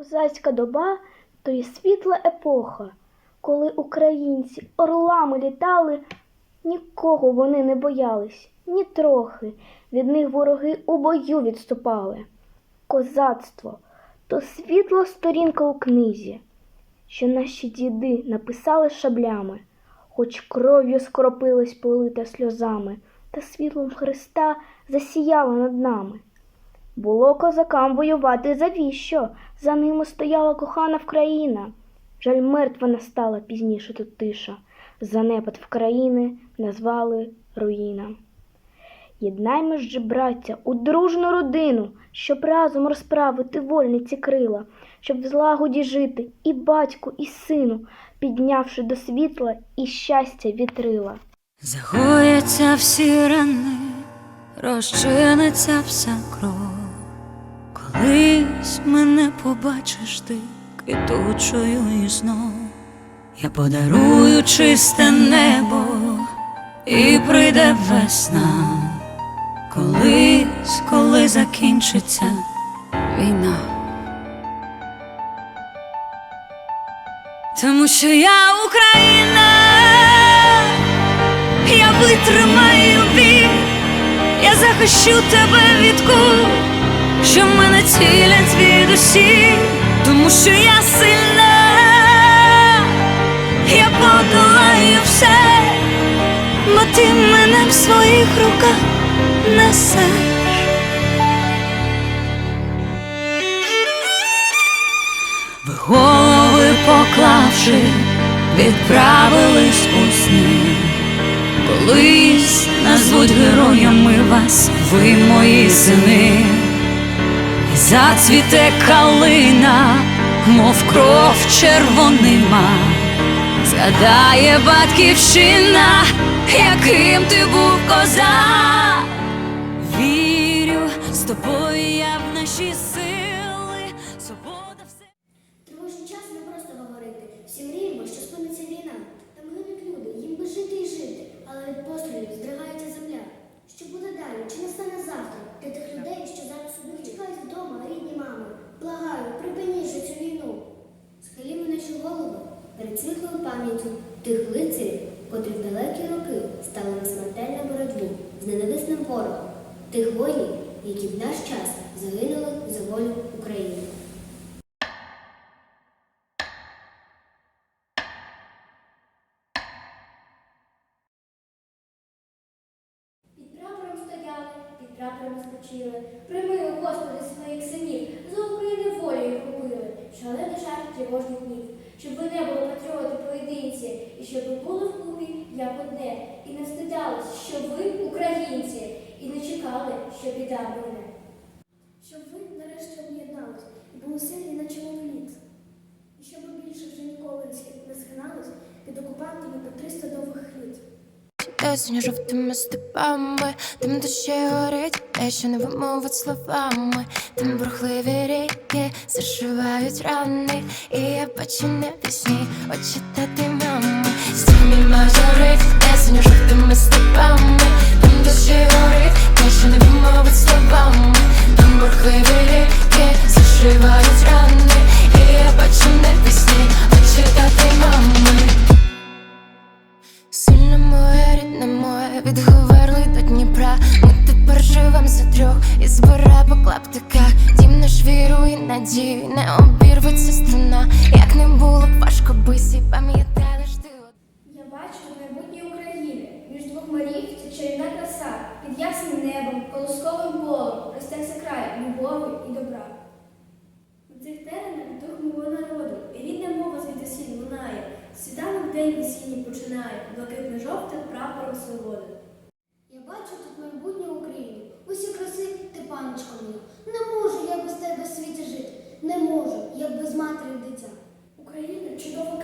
Козацька доба то є світла епоха, коли українці орлами літали, нікого вони не боялись, ні трохи. Від них вороги у бою відступали. Козацтво то світла сторінка у книзі, що наші діди написали шаблями, хоч кров'ю скропилась полита сльозами, та світлом Христа засіяла над нами. Було козакам воювати завіщо? За ними стояла кохана Вкраїна. Жаль, мертва настала пізніше тут тиша. Занепад в країни назвали руїна. Єднаймо ж, браття, у дружну родину, щоб разом розправити вольниці крила, щоб в злагоді жити і батьку, і сину, піднявши до світла і щастя вітрила. Загояться всі рани, розчиниться вся кров. Колись мене побачиш ти квітучою і знов. Я подарую чисте небо і прийде весна. Колись, коли закінчиться війна. Тому що я Україна. Я витримаю біль, я захищу тебе від кул, що мене цілять звідусі, тому що я сильна, я подолаю все, бо ти мене в своїх руках несеш. Ви голови поклавши, відправились у сни. Колись назвуть героями вас, ви мої сини, зацвіте калина, мов кров червонима, згадає батьківщина, яким ти був козак. Вірю, з тобою я в наші ненависним ворогом, тих воїнів, які в наш час загинули за волю України. Під прапором стояли, під прапором спочили. Прийми, о Господи, своїх синів, за Україну волю їх убили. Шалений жар тривожних днів, щоб ви не були патріоти поєдинці, і щоб ви були вкупі, як одне, і не встидались, що ви українці, і не чекали, що біда буде. Осінь жовтими степами, тим душі горить, те, що не вимовить словами, тим бурхливі ріки зашивають рани, і я бачу не пісні, очі тати мами, стіні мажорить, надію не обірветься струна, як не було б важко бисі, пам'ятали ж ти Я бачу в майбутнє України між двох морів це чарівна краса, під ясним небом, колосковим полом, ростеться край любові і добра. У цих теренах дух мого народу, і рідна мова звідусіль лунає, світанок день і сіні починає, блакитне жовтим прапором свободи. Я бачу тут майбутнє України, усі краси ти паночка мій. Не можу я без тебе світі жити, не можу, як без матері дитя. Україна чудово